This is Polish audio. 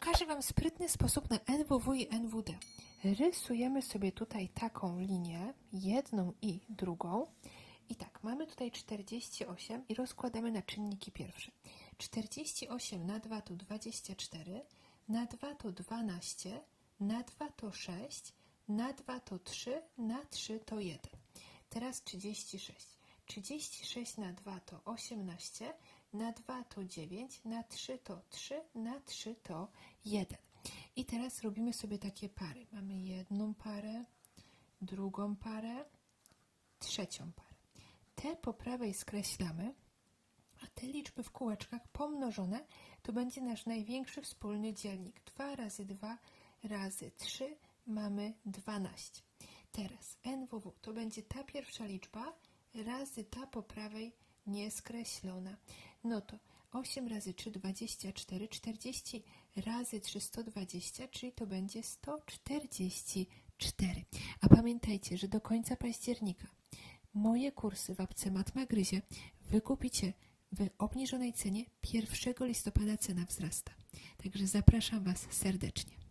Pokażę Wam sprytny sposób na NWW i NWD. Rysujemy sobie tutaj taką linię, jedną i drugą. I tak, mamy tutaj 48 i rozkładamy na czynniki pierwsze. 48 na 2 to 24, na 2 to 12, na 2 to 6, na 2 to 3, na 3 to 1. Teraz 36. 36 na 2 to 18, na 2 to 9, na 3 to 3, na 3 to 1. I teraz robimy sobie takie pary. Mamy jedną parę, drugą parę, trzecią parę. Te po prawej skreślamy, a te liczby w kółeczkach pomnożone to będzie nasz największy wspólny dzielnik. 2 razy 2 razy 3 mamy 12. Teraz NWW to będzie ta pierwsza liczba razy ta po prawej nieskreślona. No to 8 razy 3 24, 40 razy 3 120, czyli to będzie 144. A pamiętajcie, że do końca października moje kursy w apce Matma Gryzie wykupicie w obniżonej cenie 1 listopada cena wzrasta. Także zapraszam Was serdecznie.